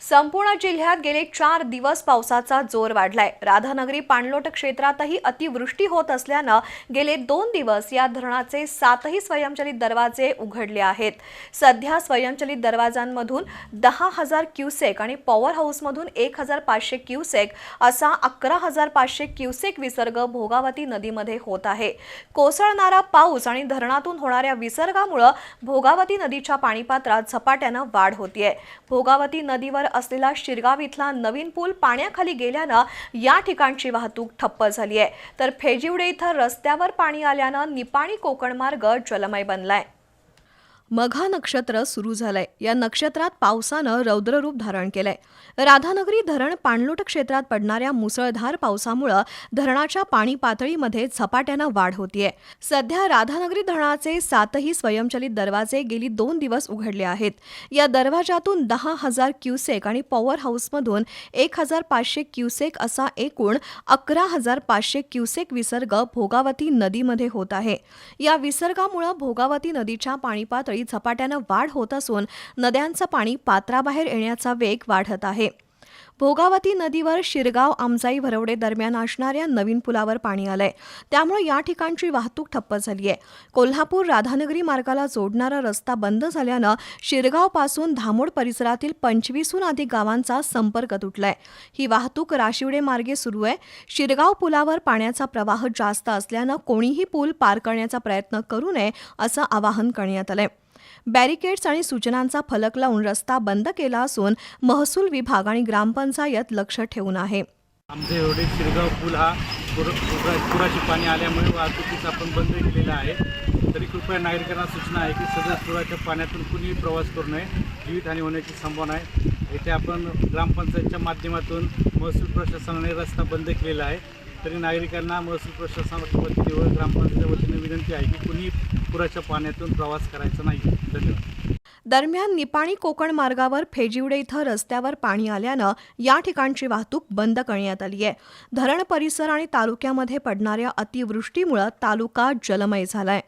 संपूर्ण जिल्ह्यात गेले चार दिवस पावसाचा जोर वाढलाय. राधानगरी पाणलोट क्षेत्रातही अतिवृष्टी होत असल्यानं गेले दोन दिवस या धरणाचे सातही स्वयंचलित दरवाजे उघडले आहेत. सध्या स्वयंचलित दरवाजांमधून दहा हजार क्युसेक आणि पॉवर हाऊसमधून एक हजार पाचशे क्युसेक असा अकरा हजार पाचशे क्युसेक विसर्ग भोगावती नदीमध्ये होत आहे. कोसळणारा पाऊस आणि धरणातून होणाऱ्या विसर्गामुळं भोगावती नदीच्या पाणीपात्रात झपाट्यानं वाढ होतीये. भोगावती नदीवर असलेला शिरगाव इथला नवीन पूल पाण्याखाली गेल्यानं या ठिकाणची वाहतूक ठप्प झाली आहे. तर फेजिवडे इथं रस्त्यावर पाणी आल्यानं निपाणी कोकण मार्ग जलमय बनलाय. मघा नक्षत्र सुरू झालंय. या नक्षत्रात पावसानं रौद्ररूप धारण केलंय. राधानगरी धरण पाणलोट क्षेत्रात पडणाऱ्या मुसळधार पावसामुळं धरणाच्या पाणी पातळीमध्ये झपाट्यानं वाढ होतीये. सध्या राधानगरी धरणाचे सातही स्वयंचलित दरवाजे गेली दोन दिवस उघडले आहेत. या दरवाजातून दहा हजार क्युसेक आणि पॉवर हाऊसमधून एक हजार पाचशे क्युसेक असा एकूण अकरा हजार पाचशे क्युसेक विसर्ग भोगावती नदीमध्ये होत आहे. या विसर्गामुळं भोगावती नदीच्या पाणी पातळीत झपाट्यानं वाढ होत असून नद्यांचं पाणी पात्राबाहेर येण्याचा वेग वाढत आहे. भोगावती नदीवर शिरगाव आमजाई भरवडे दरम्यान असणाऱ्या नवीन पुलावर पाणी आलंय. त्यामुळे या ठिकाणची वाहतूक ठप्प झाली आहे कोल्हापूर राधानगरी मार्गाला जोडणारा रस्ता बंद झाल्यानं शिरगावपासून धामोड परिसरातील पंचवीसहून अधिक गावांचा संपर्क तुटलाय. ही वाहतूक राशिवडे मार्गे सुरू आहे. शिरगाव पुलावर पाण्याचा प्रवाह जास्त असल्यानं कोणीही पूल पार करण्याचा प्रयत्न करू नये असं आवाहन करण्यात आलंय. बॅरिकेड्स आणि सूचनांचा फलक लावून रस्ता बंद केला असून महसूल विभाग आणि ग्रामपंचायत लक्ष ठेवून आहे. आमचे एवढे शिरगाव पूल हा पुर पुराचे पाणी आल्यामुळे वाहतुकीचा आपण बंद केलेला आहे. तरी कृपया नागरिकांना सूचना आहे की सदर पुराच्या पाण्यातून कुणीही प्रवास करू नये. जीवितहानी होण्याची संभावना आहे. येथे आपण ग्रामपंचायतच्या माध्यमातून महसूल प्रशासनाने रस्ता बंद केलेला आहे. तरी नागरिकांना महसूल प्रशासनाच्या वतीने व ग्रामपंचायतीच्या वतीने विनंती आहे की कुणी पुराच्या पाण्यातून प्रवास करायचा नाही. धन्यवाद. दरम्यान निपाणी कोकण मार्गावर फेजिवडे इथं रस्त्यावर पाणी आल्यानं या ठिकाणची वाहतूक बंद करण्यात आली आहे. धरण परिसर आणि तालुक्यामध्ये पडणाऱ्या अतिवृष्टीमुळे तालुका जलमय झालाय.